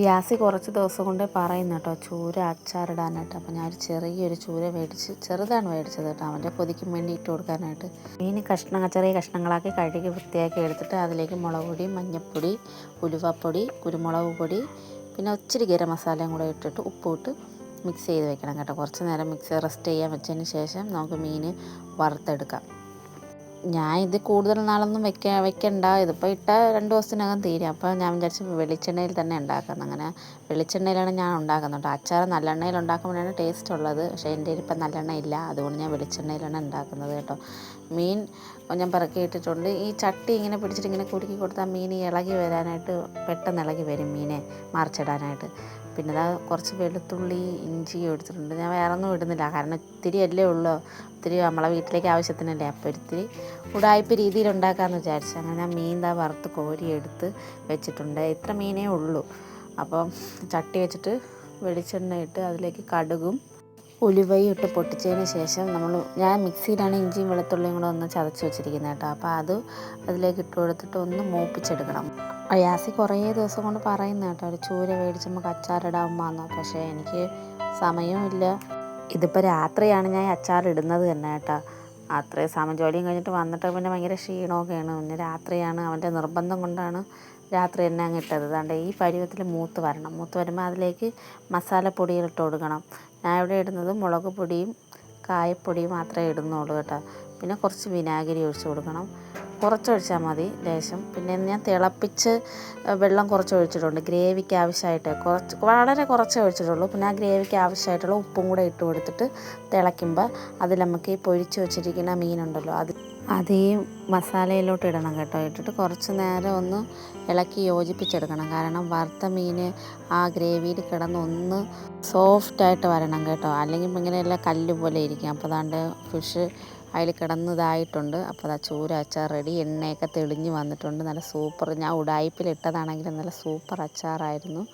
യാസി കുറച്ച് ദിവസം കൊണ്ട് പറയുന്നു കേട്ടോ ചൂര അച്ചാറിടാനായിട്ട്. അപ്പോൾ ഒരു ചെറിയൊരു ചൂര മേടിച്ച് ചെറുതാണ് മേടിച്ചത് കേട്ടോ അവന്റെ പൊതിക്കും വേണ്ടി ഇട്ട് കൊടുക്കാനായിട്ട്. മീൻ കഷ്ണങ്ങൾ ചെറിയ കഷ്ണങ്ങളാക്കി കഴുകി വൃത്തിയാക്കി എടുത്തിട്ട് അതിലേക്ക് മുളക് പൊടി മഞ്ഞൾപ്പൊടി ഉലുവപ്പൊടി കുരുമുളക് പൊടി പിന്നെ ഒത്തിരി ഗരം മസാലയും കൂടെ ഇട്ടിട്ട് ഉപ്പിട്ട് മിക്സ് ചെയ്ത് വെക്കണം കേട്ടോ. കുറച്ച് നേരം മിക്സ് റെസ്റ്റ് ചെയ്യാൻ വെച്ചതിന് ശേഷം നമുക്ക് മീൻ വറുത്തെടുക്കാം. ഞാൻ ഇത് കൂടുതൽ നാളൊന്നും വെക്ക വെക്കണ്ട. ഇതിപ്പോൾ ഇട്ട രണ്ട് ദിവസത്തിനകം തീരും. അപ്പോൾ ഞാൻ വിചാരിച്ചു വെളിച്ചെണ്ണയിൽ തന്നെ ഉണ്ടാക്കുന്നത് അങ്ങനെ വെളിച്ചെണ്ണയിലാണ് ഞാൻ ഉണ്ടാക്കുന്നത്. അച്ചാർ നല്ലെണ്ണയിൽ ഉണ്ടാക്കുമ്പോഴാണ് ടേസ്റ്റ് ഉള്ളത്. പക്ഷേ എന്റെ ഇപ്പം നല്ലെണ്ണ ഇല്ല. അതുകൊണ്ട് ഞാൻ വെളിച്ചെണ്ണയിലാണ് ഉണ്ടാക്കുന്നത് കേട്ടോ. മീൻ ഞാൻ പിറക്കി ഇട്ടിട്ടുണ്ട്. ഈ ചട്ടി ഇങ്ങനെ പിടിച്ചിട്ട് ഇങ്ങനെ കുടുക്കി കൊടുത്താൽ മീൻ ഇളകി വരാനായിട്ട് പെട്ടെന്ന് ഇളകി വരും മീനെ മറിച്ചിടാനായിട്ട്. പിന്നെ ഇതാ കുറച്ച് വെളുത്തുള്ളി ഇഞ്ചി എടുത്തിട്ടുണ്ട്. ഞാൻ വേറെ ഒന്നും ഇടുന്നില്ല. കാരണം ഇത്തിരി അല്ലേ ഉള്ളൂ. ഒത്തിരി നമ്മളെ വീട്ടിലേക്ക് ആവശ്യത്തിനല്ലേ. അപ്പോൾ ഒത്തിരി ഉടായ്പ രീതിയിൽ ഉണ്ടാക്കാമെന്ന് വിചാരിച്ചു അങ്ങനെ ഞാൻ മീൻ താ വറുത്ത് കോരി എടുത്ത് വെച്ചിട്ടുണ്ട്. ഇത്ര മീനേ ഉള്ളൂ. അപ്പം ചട്ടി വെച്ചിട്ട് വെളിച്ചെണ്ണ ഇട്ട് അതിലേക്ക് കടുകും ഉലുവയും ഇട്ട് പൊട്ടിച്ചതിന് ശേഷം നമ്മൾ ഞാൻ മിക്സിയിലാണ് ഇഞ്ചിയും വെളുത്തുള്ളിയും കൂടെ ഒന്ന് ചതച്ച് വെച്ചിരിക്കുന്നത് കേട്ടോ. അപ്പോൾ അത് അതിലേക്ക് ഇട്ട് കൊടുത്തിട്ട് ഒന്ന് മൂപ്പിച്ചെടുക്കണം. അയാസി കുറേ ദിവസം കൊണ്ട് പറയുന്ന കേട്ടോ ഒരു ചൂര മേടിച്ച് നമുക്ക് അച്ചാറിടാമെന്ന് പക്ഷേ എനിക്ക് സമയമില്ല ഇതിപ്പോൾ രാത്രിയാണ് ഞാൻ അച്ചാറിടുന്നത് തന്നെ കേട്ടോ. അത്രയും സമയം ജോലിയും കഴിഞ്ഞിട്ട് വന്നിട്ട് പിന്നെ ഭയങ്കര ക്ഷീണമൊക്കെയാണ്. പിന്നെ രാത്രിയാണ് അവന്റെ നിർബന്ധം കൊണ്ടാണ് രാത്രി തന്നെ അങ്ങ് ഇട്ടത്. അതുകൊണ്ട് ഈ പരുവത്തിൽ മൂത്ത് വരണം. മൂത്ത് വരുമ്പോൾ അതിലേക്ക് മസാലപ്പൊടികൾ ഇട്ട് കൊടുക്കണം. ഞാൻ ഇവിടെ ഇടുന്നത് മുളക് പൊടിയും കായപ്പൊടിയും മാത്രമേ ഇടുന്നുള്ളൂ കേട്ടോ. പിന്നെ കുറച്ച് വിനാഗിരി ഒഴിച്ച് കൊടുക്കണം. കുറച്ച് ഒഴിച്ചാൽ മതി ലേശം. പിന്നെ ഞാൻ തിളപ്പിച്ച് വെള്ളം കുറച്ച് ഒഴിച്ചിട്ടുണ്ട്. ഗ്രേവിക്ക് ആവശ്യമായിട്ട് കുറച്ച് വളരെ കുറച്ച് ഒഴിച്ചിട്ടുള്ളൂ. പിന്നെ ആ ഗ്രേവിക്ക് ആവശ്യമായിട്ടുള്ള ഉപ്പും കൂടെ ഇട്ട് കൊടുത്തിട്ട് തിളയ്ക്കുമ്പോൾ അതിൽ നമുക്ക് ഈ പൊരിച്ച് വെച്ചിരിക്കുന്ന മീനുണ്ടല്ലോ അത് അതേ മസാലയിലോട്ട് ഇടണം കേട്ടോ. ഇട്ടിട്ട് കുറച്ച് നേരം ഒന്ന് ഇളക്കി യോജിപ്പിച്ചെടുക്കണം. കാരണം വറുത്ത മീൻ ആ ഗ്രേവിയിൽ കിടന്ന് ഒന്ന് സോഫ്റ്റായിട്ട് വരണം കേട്ടോ. അല്ലെങ്കിൽ ഇങ്ങനെയല്ല കല്ല് പോലെ ഇരിക്കും. അപ്പോൾ അതാണ്ട് ഫിഷ് അതിൽ കിടന്നതായിട്ടുണ്ട്. അപ്പോൾ അതാ ചൂര അച്ചാർ റെഡി. എണ്ണയൊക്കെ തെളിഞ്ഞ് വന്നിട്ടുണ്ട്. നല്ല സൂപ്പർ. ഞാൻ ഉടായ്പിൽ ഇട്ടതാണെങ്കിലും നല്ല സൂപ്പർ അച്ചാറായിരുന്നു.